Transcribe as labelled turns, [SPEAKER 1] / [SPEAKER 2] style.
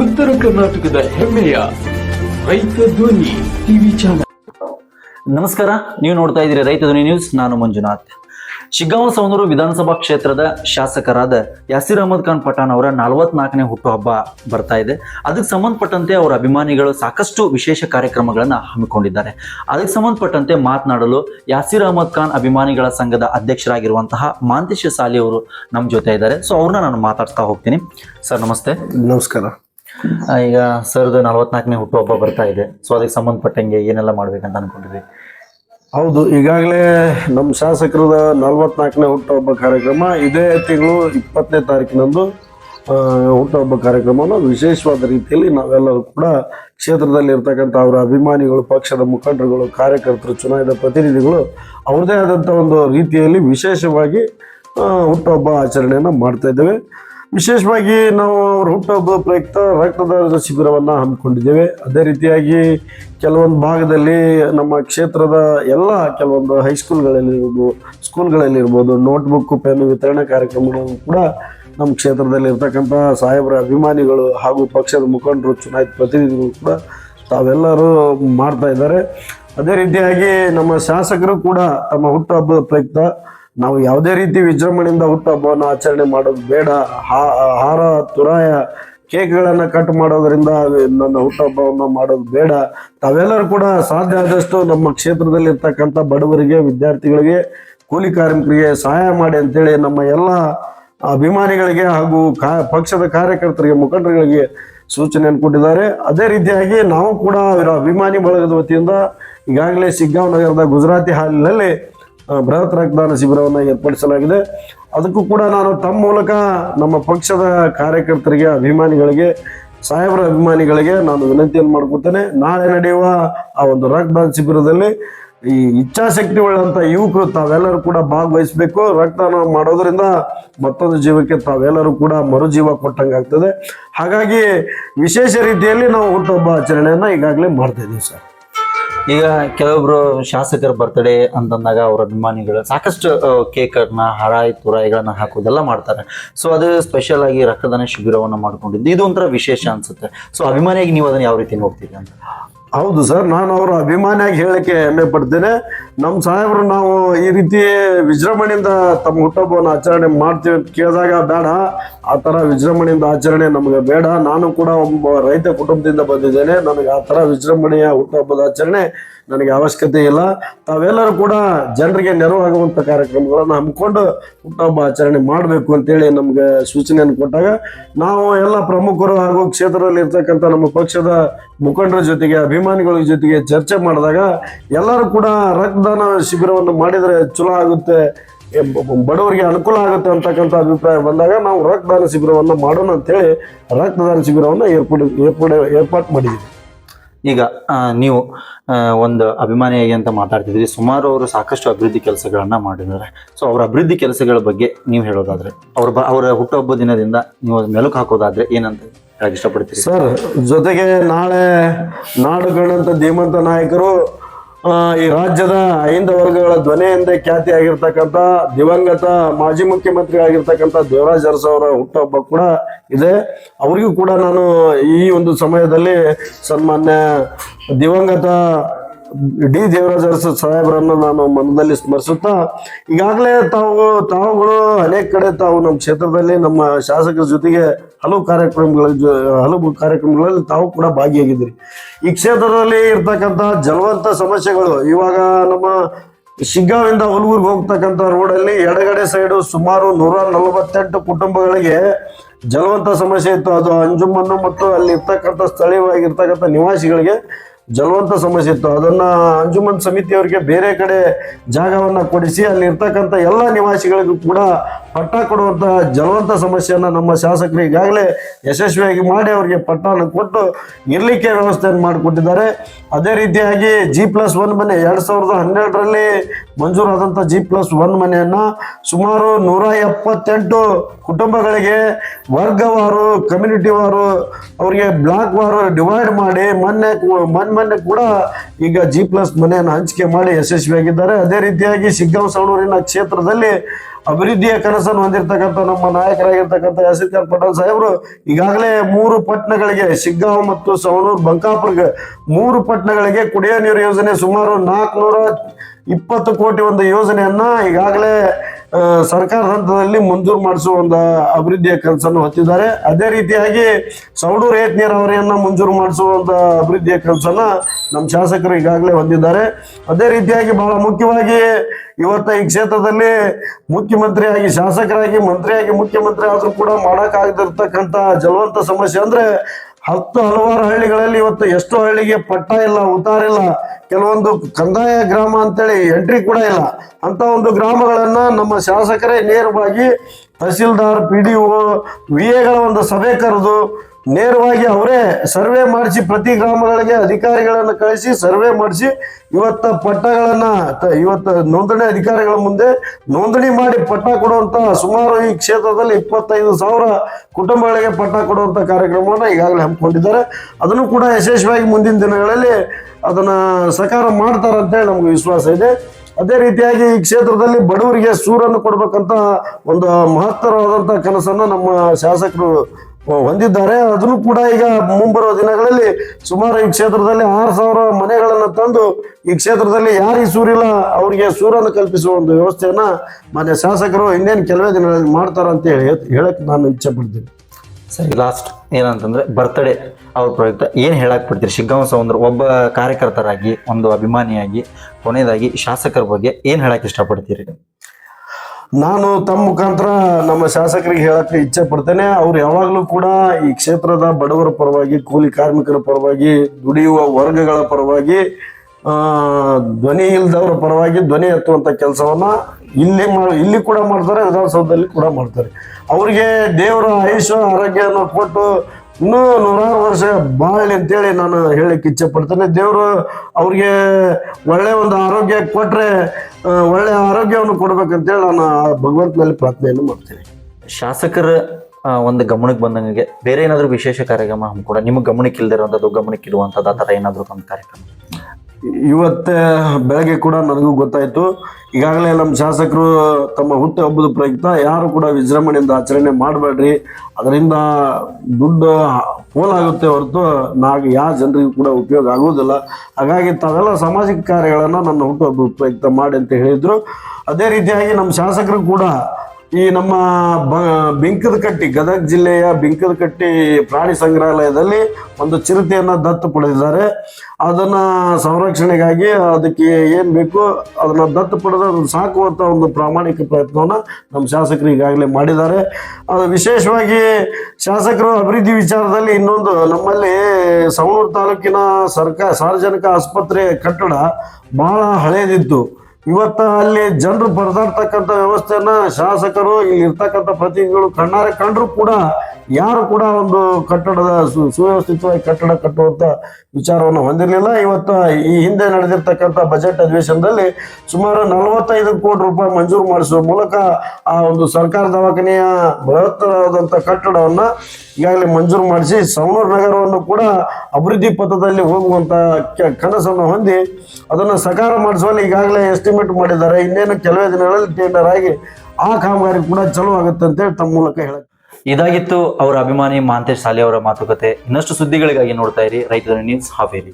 [SPEAKER 1] ಉತ್ತರ ಕರ್ನಾಟಕದ ಹೆಮ್ಮೆಯ ರೈತ ಧ್ವನಿ ಟಿವಿ ಚಾನಲ್.
[SPEAKER 2] ನಮಸ್ಕಾರ ನೀವು ನೋಡ್ತಾ ಇದ್ದೀರಿ ರೈತ ಧ್ವನಿ ನ್ಯೂಸ್. ನಾನು ಮಂಜುನಾಥ್. ಶಿಗ್ಗಾಂವ ಸವನೂರು ವಿಧಾನಸಭಾ ಕ್ಷೇತ್ರದ ಶಾಸಕರಾದ ಯಾಸಿರ್ ಅಹಮದ್ ಖಾನ್ ಪಠಾಣ್ ಅವರ ನಲವತ್ನಾಲ್ಕನೇ ಹುಟ್ಟುಹಬ್ಬ ಬರ್ತಾ ಇದೆ. ಅದಕ್ಕೆ ಸಂಬಂಧಪಟ್ಟಂತೆ ಅವರ ಅಭಿಮಾನಿಗಳು ಸಾಕಷ್ಟು ವಿಶೇಷ ಕಾರ್ಯಕ್ರಮಗಳನ್ನು ಹಮ್ಮಿಕೊಂಡಿದ್ದಾರೆ. ಅದಕ್ಕೆ ಸಂಬಂಧಪಟ್ಟಂತೆ ಮಾತನಾಡಲು ಯಾಸಿರ್ ಅಹಮದ್ ಖಾನ್ ಅಭಿಮಾನಿಗಳ ಸಂಘದ ಅಧ್ಯಕ್ಷರಾಗಿರುವಂತಹ ಮಾಂತೇಶ ಸಾಲಿ ಅವರು ನಮ್ಮ ಜೊತೆ ಇದ್ದಾರೆ. ಸೊ ಅವ್ರನ್ನ ನಾನು ಮಾತಾಡ್ತಾ ಹೋಗ್ತೀನಿ. ಸರ್ ನಮಸ್ತೆ.
[SPEAKER 3] ನಮಸ್ಕಾರ.
[SPEAKER 2] ಈಗ ಸರ್ದು ನಲವತ್ನಾಲ್ಕನೇ ಹುಟ್ಟುಹಬ್ಬ ಬರ್ತಾ ಇದೆ. ಸೊ ಅದಕ್ಕೆ ಸಂಬಂಧಪಟ್ಟಂಗೆ ಏನೆಲ್ಲ ಮಾಡ್ಬೇಕಂತ ಅನ್ಕೊಂಡಿದ್ವಿ
[SPEAKER 3] ಹೌದು, ಈಗಾಗಲೇ ನಮ್ಮ ಶಾಸಕರದ ನಲವತ್ನಾಲ್ಕನೇ ಹುಟ್ಟುಹಬ್ಬ ಕಾರ್ಯಕ್ರಮ ಇದೇ ತಿಂಗಳು ಇಪ್ಪತ್ತನೇ ತಾರೀಕಿನಂದು ಹುಟ್ಟುಹಬ್ಬ ಕಾರ್ಯಕ್ರಮವನ್ನು ವಿಶೇಷವಾದ ರೀತಿಯಲ್ಲಿ ನಾವೆಲ್ಲರೂ ಕೂಡ ಕ್ಷೇತ್ರದಲ್ಲಿ ಇರ್ತಕ್ಕಂಥ ಅವರ ಅಭಿಮಾನಿಗಳು, ಪಕ್ಷದ ಮುಖಂಡರುಗಳು, ಕಾರ್ಯಕರ್ತರು, ಚುನಾಯಿತ ಪ್ರತಿನಿಧಿಗಳು ಅವ್ರದೇ ಆದಂಥ ಒಂದು ರೀತಿಯಲ್ಲಿ ವಿಶೇಷವಾಗಿ ಹುಟ್ಟುಹಬ್ಬ ಆಚರಣೆಯನ್ನು ಮಾಡ್ತಾ ಇದ್ದೇವೆ. ವಿಶೇಷವಾಗಿ ನಾವು ಅವ್ರ ಹುಟ್ಟುಹಬ್ಬದ ಪ್ರಯುಕ್ತ ರಕ್ತದಾನದ ಶಿಬಿರವನ್ನು ಹಮ್ಮಿಕೊಂಡಿದ್ದೇವೆ. ಅದೇ ರೀತಿಯಾಗಿ ಕೆಲವೊಂದು ಭಾಗದಲ್ಲಿ ನಮ್ಮ ಕ್ಷೇತ್ರದ ಎಲ್ಲ ಕೆಲವೊಂದು ಹೈಸ್ಕೂಲ್ಗಳಲ್ಲಿರ್ಬೋದು ಸ್ಕೂಲ್ಗಳಲ್ಲಿರ್ಬೋದು ನೋಟ್ಬುಕ್ ಪೆನ್ ವಿತರಣಾ ಕಾರ್ಯಕ್ರಮಗಳನ್ನು ಕೂಡ ನಮ್ಮ ಕ್ಷೇತ್ರದಲ್ಲಿ ಇರ್ತಕ್ಕಂಥ ಸಾಹೇಬರ ಅಭಿಮಾನಿಗಳು ಹಾಗೂ ಪಕ್ಷದ ಮುಖಂಡರು, ಚುನಾಯಿತ ಪ್ರತಿನಿಧಿಗಳು ಕೂಡ ತಾವೆಲ್ಲರೂ ಮಾಡ್ತಾ ಇದ್ದಾರೆ. ಅದೇ ರೀತಿಯಾಗಿ ನಮ್ಮ ಶಾಸಕರು ಕೂಡ ತಮ್ಮ ಹುಟ್ಟುಹಬ್ಬದ ಪ್ರಯುಕ್ತ ನಾವು ಯಾವುದೇ ರೀತಿ ವಿಜೃಂಭಣೆಯಿಂದ ಹುಟ್ಟುಹಬ್ಬವನ್ನು ಆಚರಣೆ ಮಾಡೋದು ಬೇಡ. ಹಾರ, ತುರಾಯ, ಕೇಕ್ಗಳನ್ನು ಕಟ್ ಮಾಡೋದ್ರಿಂದ ನನ್ನ ಹುಟ್ಟುಹಬ್ಬವನ್ನು ಮಾಡೋದು ಬೇಡ. ತಾವೆಲ್ಲರೂ ಕೂಡ ಸಾಧ್ಯ ಆದಷ್ಟು ನಮ್ಮ ಕ್ಷೇತ್ರದಲ್ಲಿ ಇರ್ತಕ್ಕಂಥ ಬಡವರಿಗೆ, ವಿದ್ಯಾರ್ಥಿಗಳಿಗೆ, ಕೂಲಿ ಕಾರ್ಮಿಕರಿಗೆ ಸಹಾಯ ಮಾಡಿ ಅಂತೇಳಿ ನಮ್ಮ ಎಲ್ಲ ಅಭಿಮಾನಿಗಳಿಗೆ ಹಾಗೂ ಕಾ, ಪಕ್ಷದ ಕಾರ್ಯಕರ್ತರಿಗೆ ಮುಖಂಡರುಗಳಿಗೆ ಸೂಚನೆಯನ್ನು ಕೊಟ್ಟಿದ್ದಾರೆ. ಅದೇ ರೀತಿಯಾಗಿ ನಾವು ಕೂಡ ಅವರ ಅಭಿಮಾನಿ ಬಳಗದ ವತಿಯಿಂದ ಈಗಾಗಲೇ ಸಿಗ್ಗಾವ್ ನಗರದ ಗುಜರಾತಿ ಹಾಲಿನಲ್ಲಿ ಬೃಹತ್ ರಕ್ತದಾನ ಶಿಬಿರವನ್ನು ಏರ್ಪಡಿಸಲಾಗಿದೆ. ಅದಕ್ಕೂ ಕೂಡ ನಾನು ತಮ್ಮ ಮೂಲಕ ನಮ್ಮ ಪಕ್ಷದ ಕಾರ್ಯಕರ್ತರಿಗೆ, ಅಭಿಮಾನಿಗಳಿಗೆ, ಸಾಹೇಬರ ಅಭಿಮಾನಿಗಳಿಗೆ ನಾನು ವಿನಂತಿಯನ್ನು ಮಾಡ್ಕೊತೇನೆ. ನಾಳೆ ನಡೆಯುವ ಆ ಒಂದು ರಕ್ತದಾನ ಶಿಬಿರದಲ್ಲಿ ಈ ಇಚ್ಛಾಶಕ್ತಿ ಉಳ್ಳಂತ ಯುವಕರು ತಾವೆಲ್ಲರೂ ಕೂಡ ಭಾಗವಹಿಸಬೇಕು. ರಕ್ತದಾನ ಮಾಡೋದ್ರಿಂದ ಮತ್ತೊಂದು ಜೀವಕ್ಕೆ ತಾವೆಲ್ಲರೂ ಕೂಡ ಮರುಜೀವ ಕೊಟ್ಟಂಗಾಗ್ತದೆ. ಹಾಗಾಗಿ ವಿಶೇಷ ರೀತಿಯಲ್ಲಿ ನಾವು ಹುಟ್ಟುಹಬ್ಬ ಆಚರಣೆಯನ್ನು ಈಗಾಗಲೇ ಮಾಡ್ತಾ ಇದ್ದೀವಿ ಸರ್.
[SPEAKER 2] ಈಗ ಕೆಲವೊಬ್ರು ಶಾಸಕರ ಬರ್ತಡೇ ಅಂತಂದಾಗ ಅವ್ರ ಅಭಿಮಾನಿಗಳು ಸಾಕಷ್ಟು ಕೇಕ್ ಅನ್ನ ಹರಾಯಿ ತುರಾಯಿಗಳನ್ನ ಹಾಕೋದೆಲ್ಲ ಮಾಡ್ತಾರೆ. ಸೊ ಅದು ಸ್ಪೆಷಲ್ ಆಗಿ ರಕ್ತದಾನ ಶಿಬಿರವನ್ನು ಮಾಡ್ಕೊಂಡಿದ್ದು. ಇದು ಒಂಥರ ವಿಶೇಷ ಅನ್ಸುತ್ತೆ. ಸೊ ಅಭಿಮಾನಿಯಾಗಿ ನೀವು ಅದನ್ನ ಯಾವ ರೀತಿ ನೋಡ್ತೀರಿ ಅಂತ?
[SPEAKER 3] ಹೌದು ಸರ್, ನಾನು ಅವರ ಅಭಿಮಾನಿಯಾಗಿ ಹೇಳಕ್ಕೆ ಹೆಮ್ಮೆ ಪಡ್ತೇನೆ ನಮ್ಮ ಸಾಹೇಬರು ನಾವು ಈ ರೀತಿ ವಿಜೃಂಭಣೆಯಿಂದ ತಮ್ಮ ಹುಟ್ಟಹಬ್ಬವನ್ನು ಆಚರಣೆ ಮಾಡ್ತೀವಿ ಅಂತ ಕೇಳಿದಾಗ ಬೇಡ, ಆ ಥರ ವಿಜೃಂಭಣೆಯಿಂದ ಆಚರಣೆ ನಮಗೆ ಬೇಡ. ನಾನು ಕೂಡ ಒಬ್ಬ ರೈತ ಕುಟುಂಬದಿಂದ ಬಂದಿದ್ದೇನೆ. ನನಗೆ ಆ ಥರ ವಿಜೃಂಭಣೆಯ ಹುಟ್ಟುಹಬ್ಬದ ಆಚರಣೆ ನನಗೆ ಅವಶ್ಯಕತೆ ಇಲ್ಲ. ತಾವೆಲ್ಲರೂ ಕೂಡ ಜನರಿಗೆ ನೆರವಾಗುವಂಥ ಕಾರ್ಯಕ್ರಮಗಳನ್ನು ಹಮ್ಮಿಕೊಂಡು ಹುಟ್ಟುಹಬ್ಬ ಆಚರಣೆ ಮಾಡಬೇಕು ಅಂತೇಳಿ ನಮಗೆ ಸೂಚನೆಯನ್ನು ಕೊಟ್ಟಾಗ ನಾವು ಎಲ್ಲ ಪ್ರಮುಖರು ಹಾಗೂ ಕ್ಷೇತ್ರದಲ್ಲಿ ಇರ್ತಕ್ಕಂಥ ನಮ್ಮ ಪಕ್ಷದ ಮುಖಂಡರ ಜೊತೆಗೆ, ಅಭಿಮಾನಿಗಳ ಜೊತೆಗೆ ಚರ್ಚೆ ಮಾಡಿದಾಗ ಎಲ್ಲರೂ ಕೂಡ ರಕ್ತದಾನ ಶಿಬಿರವನ್ನು ಮಾಡಿದರೆ ಚಲೋ ಆಗುತ್ತೆ, ಬಡವರಿಗೆ ಅನುಕೂಲ ಆಗುತ್ತೆ ಅಂತಕ್ಕಂಥ ಅಭಿಪ್ರಾಯ ಬಂದಾಗ ನಾವು ರಕ್ತದಾನ ಶಿಬಿರವನ್ನು ಮಾಡೋಣ ಅಂತೇಳಿ ರಕ್ತದಾನ ಶಿಬಿರವನ್ನು ಏರ್ಪಡಿ ಏರ್ಪಡಿ, ಏರ್ಪಾಟ್ ಮಾಡಿದ್ದೀವಿ.
[SPEAKER 2] ಈಗ ನೀವು ಒಂದು ಅಭಿಮಾನಿಯಾಗಿ ಅಂತ ಮಾತಾಡ್ತಿದ್ರಿ ಸುಮಾರು ಅವರು ಸಾಕಷ್ಟು ಅಭಿವೃದ್ಧಿ ಕೆಲಸಗಳನ್ನ ಮಾಡಿದ್ದಾರೆ. ಸೊ ಅವರ ಅಭಿವೃದ್ಧಿ ಕೆಲಸಗಳ ಬಗ್ಗೆ ನೀವು ಹೇಳೋದಾದ್ರೆ, ಅವ್ರ ಬ- ಅವರ ಹುಟ್ಟುಹಬ್ಬ ದಿನದಿಂದ ನೀವು ಮೆಲುಕು ಹಾಕೋದಾದ್ರೆ ಏನಂತ ಇಷ್ಟಪಡ್ತೀರಿ?
[SPEAKER 3] ಸರ್, ಜೊತೆಗೆ ನಾಳೆ ನಾಡು ಕಂಡಂತ ಧೀಮಂತ ನಾಯಕರು ಈ ರಾಜ್ಯದ ಐಂದ ವರ್ಗಗಳ ಧ್ವನಿಯಿಂದ ಖ್ಯಾತಿಯಾಗಿರ್ತಕ್ಕಂಥ ದಿವಂಗತ ಮಾಜಿ ಮುಖ್ಯಮಂತ್ರಿ ಆಗಿರ್ತಕ್ಕಂಥ ದೇವರಾಜ್ ಅರಸ ಅವರ ಹುಟ್ಟುಹಬ್ಬ ಕೂಡ ಇದೆ. ಅವರಿಗೂ ಕೂಡ ನಾನು ಈ ಒಂದು ಸಮಯದಲ್ಲಿ ಸನ್ಮಾನ್ಯ ದಿವಂಗತ ಡಿ ದೇವರಾಜ ಅರಸ ಸಾಹೇಬರನ್ನು ನಾನು ಮನದಲ್ಲಿ ಸ್ಮರಿಸುತ್ತಾ, ಈಗಾಗಲೇ ತಾವು, ತಾವುಗಳು ಅನೇಕ ಕಡೆ ತಾವು ನಮ್ಮ ಕ್ಷೇತ್ರದಲ್ಲಿ ನಮ್ಮ ಶಾಸಕರ ಜೊತೆಗೆ ಹಲವು ಕಾರ್ಯಕ್ರಮಗಳ ಹಲವು ಕಾರ್ಯಕ್ರಮಗಳಲ್ಲಿ ತಾವು ಕೂಡ ಭಾಗಿಯಾಗಿದ್ದೀರಿ. ಈ ಕ್ಷೇತ್ರದಲ್ಲಿ ಇರ್ತಕ್ಕಂಥ ಜಲವಂತ ಸಮಸ್ಯೆಗಳು, ಇವಾಗ ನಮ್ಮ ಶಿಗ್ಗಾವಿಂದ ಹುಲ್ಗೂರ್ಗೆ ಹೋಗ್ತಕ್ಕಂಥ ರೋಡಲ್ಲಿ ಎಡಗಡೆ ಸೈಡು ಸುಮಾರು ನೂರ ನಲವತ್ತೆಂಟು ಕುಟುಂಬಗಳಿಗೆ ಜಲವಂತ ಸಮಸ್ಯೆ ಇತ್ತು. ಅದು ಅಂಜುಮನ್ನು ಮತ್ತು ಅಲ್ಲಿ ಇರ್ತಕ್ಕಂಥ ಸ್ಥಳೀಯವಾಗಿರ್ತಕ್ಕಂಥ ನಿವಾಸಿಗಳಿಗೆ ಜಲವಂತ ಸಮಸ್ಯೆ ಇತ್ತು. ಅದನ್ನ ಅಂಜುಮನ್ ಸಮಿತಿಯವರಿಗೆ ಬೇರೆ ಕಡೆ ಜಾಗವನ್ನ ಕೊಡಿಸಿ ಅಲ್ಲಿ ಇರ್ತಕ್ಕಂಥ ಎಲ್ಲ ನಿವಾಸಿಗಳಿಗೂ ಕೂಡ ಪಟ್ಟ ಕೊಡುವಂತಹ ಜಲವಂತ ಸಮಸ್ಯೆಯನ್ನ ನಮ್ಮ ಶಾಸಕರು ಈಗಾಗಲೇ ಯಶಸ್ವಿಯಾಗಿ ಮಾಡಿ ಅವರಿಗೆ ಪಟ್ಟವನ್ನು ಕೊಟ್ಟು ಇರ್ಲಿಕ್ಕೆ ವ್ಯವಸ್ಥೆಯನ್ನು ಮಾಡಿಕೊಟ್ಟಿದ್ದಾರೆ. ಅದೇ ರೀತಿಯಾಗಿ ಜಿ ಪ್ಲಸ್ ಒನ್ ಮನೆ ಎರಡ್ ಸಾವಿರದ ಹನ್ನೆರಡರಲ್ಲಿ ಮಂಜೂರಾದಂಥ ಜಿ ಪ್ಲಸ್ ಒನ್ ಮನೆಯನ್ನ ಸುಮಾರು ನೂರ ಎಪ್ಪತ್ತೆಂಟು ಕುಟುಂಬಗಳಿಗೆ ವರ್ಗವಾರು ಕಮ್ಯುನಿಟಿವಾರು ಅವರಿಗೆ ಬ್ಲಾಕ್ ವಾರು ಡಿವೈಡ್ ಮಾಡಿ ಮೊನ್ನೆ ಮೊನ್ನೆ ಮೊನ್ನೆ ಕೂಡ ಈಗ ಜಿ ಪ್ಲಸ್ ಮನೆಯನ್ನು ಹಂಚಿಕೆ ಮಾಡಿ ಯಶಸ್ವಿಯಾಗಿದ್ದಾರೆ. ಅದೇ ರೀತಿಯಾಗಿ ಶಿಗ್ಗಾಂವ್, ಸವಣೂರಿನ ಕ್ಷೇತ್ರದಲ್ಲಿ ಅಭಿವೃದ್ಧಿಯ ಕನಸನ್ನು ಹೊಂದಿರತಕ್ಕಂಥ ನಮ್ಮ ನಾಯಕರಾಗಿರ್ತಕ್ಕಂಥ ಯಾಸಿರ್ ಪಟೇಲ್ ಸಾಹೇಬರು ಈಗಾಗಲೇ ಮೂರು ಪಟ್ಟಣಗಳಿಗೆ ಶಿಗ್ಗಾಂವ್ ಮತ್ತು ಸವಣೂರು, ಬಂಕಾಪುರ್ಗೆ ಮೂರು ಪಟ್ಟಣಗಳಿಗೆ ಕುಡಿಯೋ ನೀರು ಯೋಜನೆ ಸುಮಾರು ನಾಲ್ಕುನೂರ ಇಪ್ಪತ್ತು ಕೋಟಿ ಒಂದು ಯೋಜನೆಯನ್ನ ಈಗಾಗಲೇ ಸರ್ಕಾರದ ಹಂತದಲ್ಲಿ ಮಂಜೂರು ಮಾಡಿಸುವ ಒಂದು ಅಭಿವೃದ್ಧಿಯ ಕನಸನ್ನು ಹೊತ್ತಿದ್ದಾರೆ. ಅದೇ ರೀತಿಯಾಗಿ ಸೌಡೂರು ಏತ್ ನೀರಾವರಿಯನ್ನ ಮಂಜೂರು ಮಾಡಿಸುವ ಒಂದು ಅಭಿವೃದ್ಧಿಯ ಕನಸನ್ನ ನಮ್ಮ ಶಾಸಕರು ಈಗಾಗಲೇ ಹೊಂದಿದ್ದಾರೆ. ಅದೇ ರೀತಿಯಾಗಿ ಬಹಳ ಮುಖ್ಯವಾಗಿ ಇವತ್ತ ಈ ಕ್ಷೇತ್ರದಲ್ಲಿ ಮುಖ್ಯಮಂತ್ರಿಯಾಗಿ, ಶಾಸಕರಾಗಿ, ಮಂತ್ರಿಯಾಗಿ ಮುಖ್ಯಮಂತ್ರಿ ಆದರೂ ಕೂಡ ಮಾಡಕ್ಕಾಗದಿರ್ತಕ್ಕಂಥ ಜಲವಂತ ಸಮಸ್ಯೆ ಅಂದ್ರೆ ಹತ್ತು ಹಲವಾರು ಹಳ್ಳಿಗಳಲ್ಲಿ ಇವತ್ತು ಎಷ್ಟೋ ಹಳ್ಳಿಗೆ ಪಟ್ಟ ಇಲ್ಲ ಉತ್ತಾರ ಇಲ್ಲ. ಕೆಲವೊಂದು ಕಂದಾಯ ಗ್ರಾಮ ಅಂತೇಳಿ ಎಂಟ್ರಿ ಕೂಡ ಇಲ್ಲ. ಅಂತ ಒಂದು ಗ್ರಾಮಗಳನ್ನ ನಮ್ಮ ಶಾಸಕರೇ ನೇರವಾಗಿ tahsildar P D O V ಎಗಳ ಒಂದು ಸಭೆ ಕರೆದು ನೇರವಾಗಿ ಅವರೇ ಸರ್ವೆ ಮಾಡಿಸಿ ಪ್ರತಿ ಗ್ರಾಮಗಳಿಗೆ ಅಧಿಕಾರಿಗಳನ್ನು ಕಳಿಸಿ ಸರ್ವೆ ಮಾಡಿಸಿ ಇವತ್ತ ಪಟ್ಟಗಳನ್ನು ಇವತ್ತು ನೋಂದಣಿ ಅಧಿಕಾರಿಗಳ ಮುಂದೆ ನೋಂದಣಿ ಮಾಡಿ ಪಟ್ಟ ಕೊಡುವಂತ ಸುಮಾರು ಈ ಕ್ಷೇತ್ರದಲ್ಲಿ ಇಪ್ಪತ್ತೈದು ಸಾವಿರ ಕುಟುಂಬಗಳಿಗೆ ಪಟ್ಟ ಕೊಡುವಂತ ಕಾರ್ಯಕ್ರಮವನ್ನು ಈಗಾಗಲೇ ಹಮ್ಮಿಕೊಂಡಿದ್ದಾರೆ. ಅದನ್ನು ಕೂಡ ಯಶಸ್ವಿಯಾಗಿ ಮುಂದಿನ ದಿನಗಳಲ್ಲಿ ಅದನ್ನ ಸಕಾರ ಮಾಡ್ತಾರೆ ಅಂತೇಳಿ ನಮ್ಗೆ ವಿಶ್ವಾಸ ಇದೆ. ಅದೇ ರೀತಿಯಾಗಿ ಈ ಕ್ಷೇತ್ರದಲ್ಲಿ ಬಡವರಿಗೆ ಸೂರನ್ನು ಕೊಡ್ಬೇಕಂತ ಒಂದು ಮಹತ್ತರವಾದಂತ ಕನಸನ್ನ ನಮ್ಮ ಶಾಸಕರು ಹೊಂದಿದ್ದಾರೆ. ಅದನ್ನು ಕೂಡ ಈಗ ಮುಂಬರುವ ದಿನಗಳಲ್ಲಿ ಸುಮಾರು ಈ ಕ್ಷೇತ್ರದಲ್ಲಿ ಆರು ಸಾವಿರ ಮನೆಗಳನ್ನು ತಂದು ಈ ಕ್ಷೇತ್ರದಲ್ಲಿ ಯಾರಿಗೆ ಸೂರಿಲ್ಲ ಅವರಿಗೆ ಸೂರನ್ನು ಕಲ್ಪಿಸುವ ಒಂದು ವ್ಯವಸ್ಥೆಯನ್ನ ಮಾನ್ಯ ಶಾಸಕರು ಇನ್ನೇನು ಕೆಲವೇ ದಿನಗಳಲ್ಲಿ ಮಾಡ್ತಾರ ಅಂತ ಹೇಳಿ ಹೇಳಕ್ ನಾನು ಇಚ್ಛೆ ಪಡ್ತೀನಿ.
[SPEAKER 2] ಸರಿ ಲಾಸ್ಟ್ ಏನಂತಂದ್ರೆ ಬರ್ತ್ಡೇ ಅವ್ರ ಪ್ರಯುಕ್ತ ಏನು ಹೇಳಕ್ ಬಿಡ್ತೀರಿ? ಶಿಗ್ಗಾಂವ್ ಸೌಂದ್ರ ಒಬ್ಬ ಕಾರ್ಯಕರ್ತರಾಗಿ, ಒಂದು ಅಭಿಮಾನಿಯಾಗಿ, ಕೊನೆಯದಾಗಿ ಶಾಸಕರ ಬಗ್ಗೆ ಏನು ಹೇಳಕ್ ಇಷ್ಟಪಡ್ತೀರಿ?
[SPEAKER 3] ನಾನು ತಮ್ಮ ಮುಖಾಂತರ ನಮ್ಮ ಶಾಸಕರಿಗೆ ಹೇಳಕ್ಕೆ ಇಚ್ಛೆ ಪಡ್ತೇನೆ. ಅವ್ರು ಯಾವಾಗಲೂ ಕೂಡ ಈ ಕ್ಷೇತ್ರದ ಬಡವರ ಪರವಾಗಿ, ಕೂಲಿ ಕಾರ್ಮಿಕರ ಪರವಾಗಿ, ದುಡಿಯುವ ವರ್ಗಗಳ ಪರವಾಗಿ ಧ್ವನಿ ಇಲ್ದವರ ಪರವಾಗಿ ಧ್ವನಿ ಎತ್ತುವಂಥ ಕೆಲಸವನ್ನ ಇಲ್ಲಿ ಇಲ್ಲಿ ಕೂಡ ಮಾಡ್ತಾರೆ, ವಿಧಾನಸೌಧದಲ್ಲಿ ಕೂಡ ಮಾಡ್ತಾರೆ. ಅವರಿಗೆ ದೇವರ ಆಯುಷ್ಯ, ಆರೋಗ್ಯವನ್ನು ಕೊಟ್ಟು ಇನ್ನೂ ನೂರಾರು ವರ್ಷ ಬಾಳಲಿ ಅಂತೇಳಿ ನಾನು ಹೇಳಕ್ಕೆ ಇಚ್ಛೆ ಪಡ್ತೇನೆ ದೇವರು ಅವ್ರಿಗೆ ಒಳ್ಳೆ ಒಂದು ಆರೋಗ್ಯ ಕೊಟ್ಟರೆ ಒಳ್ಳೆ ಆರೋಗ್ಯವನ್ನು ಕೊಡ್ಬೇಕಂತೇಳಿ ನಾನು ಭಗವಂತನಲ್ಲಿ ಪ್ರಾರ್ಥನೆಯನ್ನು ಮಾಡ್ತೀನಿ.
[SPEAKER 2] ಶಾಸಕರ ಒಂದು ಗಮನಕ್ಕೆ ಬಂದಂಗೆ ಬೇರೆ ಏನಾದರೂ ವಿಶೇಷ ಕಾರ್ಯಕ್ರಮ ಹಮ್ಮಿಕೊಡ ನಿಮಗೆ ಗಮನಕ್ಕೆ ಇಲ್ದಿರೋಂಥದ್ದು ಗಮನಕ್ಕೆ ಇಡುವಂಥದ್ದು ಆ ಥರ ಏನಾದರೂ ಒಂದು ಕಾರ್ಯಕ್ರಮ?
[SPEAKER 3] ಇವತ್ತ ಬೆಳಗ್ಗೆ ಕೂಡ ನನಗೂ ಗೊತ್ತಾಯ್ತು. ಈಗಾಗಲೇ ನಮ್ಮ ಶಾಸಕರು ತಮ್ಮ ಹುಟ್ಟು ಹಬ್ಬದ ಪ್ರಯುಕ್ತ ಯಾರು ಕೂಡ ವಿಜೃಂಭಣೆಯಿಂದ ಆಚರಣೆ ಮಾಡಬೇಡ್ರಿ. ಅದರಿಂದ ದುಡ್ಡು ಪೋಲಾಗುತ್ತೆ ಹೊರತು ನಾಗ ಯಾವ ಜನರಿಗೂ ಕೂಡ ಉಪಯೋಗ ಆಗುವುದಿಲ್ಲ. ಹಾಗಾಗಿ ತಾವೆಲ್ಲ ಸಾಮಾಜಿಕ ಕಾರ್ಯಗಳನ್ನು ನನ್ನ ಹುಟ್ಟುಹಬ್ಬದ ಪ್ರಯುಕ್ತ ಮಾಡಿ ಅಂತ ಹೇಳಿದ್ರು. ಅದೇ ರೀತಿಯಾಗಿ ನಮ್ಮ ಶಾಸಕರು ಕೂಡ ಈ ನಮ್ಮ ಬ, ಬಿಂಕದ ಕಟ್ಟಿ, ಗದಗ ಜಿಲ್ಲೆಯ ಬಿಂಕದ ಕಟ್ಟಿ ಪ್ರಾಣಿ ಸಂಗ್ರಹಾಲಯದಲ್ಲಿ ಒಂದು ಚಿರತೆಯನ್ನ ದತ್ತು ಪಡೆದಿದ್ದಾರೆ. ಅದನ್ನ ಸಂರಕ್ಷಣೆಗಾಗಿ ಅದಕ್ಕೆ ಏನ್ ಬೇಕು, ಅದನ್ನ ದತ್ತು ಪಡೆದ ಸಾಕುವಂತ ಒಂದು ಪ್ರಾಮಾಣಿಕ ಪ್ರಯತ್ನವನ್ನ ನಮ್ಮ ಶಾಸಕರು ಈಗಾಗಲೇ ಮಾಡಿದ್ದಾರೆ. ಅದು ವಿಶೇಷವಾಗಿ ಶಾಸಕರು ಅಭಿವೃದ್ಧಿ ವಿಚಾರದಲ್ಲಿ ಇನ್ನೊಂದು, ನಮ್ಮಲ್ಲಿ ಸವಣೂರು ತಾಲೂಕಿನ ಸರ್ಕಾರ ಸಾರ್ವಜನಿಕ ಆಸ್ಪತ್ರೆ ಕಟ್ಟಡ ಬಹಳ ಹಳೇದಿತ್ತು. ಇವತ್ತ ಅಲ್ಲಿ ಜನರು ಬರ್ದಾಡ್ತಕ್ಕಂಥ ವ್ಯವಸ್ಥೆಯನ್ನ ಶಾಸಕರು ಇಲ್ಲಿ ಇರ್ತಕ್ಕಂಥ ಪ್ರತಿನಿಧಿಗಳು ಕಣ್ಣಾರೆ ಕಂಡ್ರು ಕೂಡ ಯಾರು ಕೂಡ ಒಂದು ಕಟ್ಟಡದ ಸುವ್ಯವಸ್ಥಿತವಾಗಿ ಕಟ್ಟಡ ಕಟ್ಟುವಂತ ವಿಚಾರವನ್ನು ಹೊಂದಿರಲಿಲ್ಲ. ಇವತ್ತು ಈ ಹಿಂದೆ ನಡೆದಿರ್ತಕ್ಕಂಥ ಬಜೆಟ್ ಅಧಿವೇಶನದಲ್ಲಿ ಸುಮಾರು ನಲವತ್ತೈದು ಕೋಟಿ ರೂಪಾಯಿ ಮಂಜೂರು ಮಾಡಿಸುವ ಮೂಲಕ ಆ ಒಂದು ಸರ್ಕಾರ ದವಾಖಾನೆಯ ಬೃಹತ್ತರವಾದಂಥ ಕಟ್ಟಡವನ್ನ ಈಗಾಗಲೇ ಮಂಜೂರು ಮಾಡಿಸಿ ಸವಣೂರು ನಗರವನ್ನು ಕೂಡ ಅಭಿವೃದ್ಧಿ ಪಥದಲ್ಲಿ ಹೋಗುವಂತ ಕನಸನ್ನು ಹೊಂದಿ ಅದನ್ನು ಸಕಾರ ಮಾಡಿಸುವಲ್ಲಿ ಈಗಾಗಲೇ ಎಸ್ಟಿಮೇಟ್ ಮಾಡಿದ್ದಾರೆ. ಇನ್ನೇನು ಕೆಲವೇ ದಿನಗಳಲ್ಲಿ ಟೆಂಡರ್ ಆಗಿ ಆ ಕಾಮಗಾರಿ ಕೂಡ ಚಲೋ ಆಗುತ್ತೆ ಅಂತೇಳಿ ತಮ್ಮ ಮೂಲಕ ಹೇಳಕ್ಕೆ
[SPEAKER 2] ಇದಾಗಿತ್ತು ಅವರ ಅಭಿಮಾನಿ ಮಾಂತೇಶ್ ಸಾಲಿ ಅವರ ಮಾತುಕತೆ. ಇನ್ನಷ್ಟು ಸುದ್ದಿಗಳಿಗಾಗಿ ನೋಡ್ತಾ ಇರಿ ರೈತರ ನ್ಯೂಸ್ ಹಾವೇರಿ.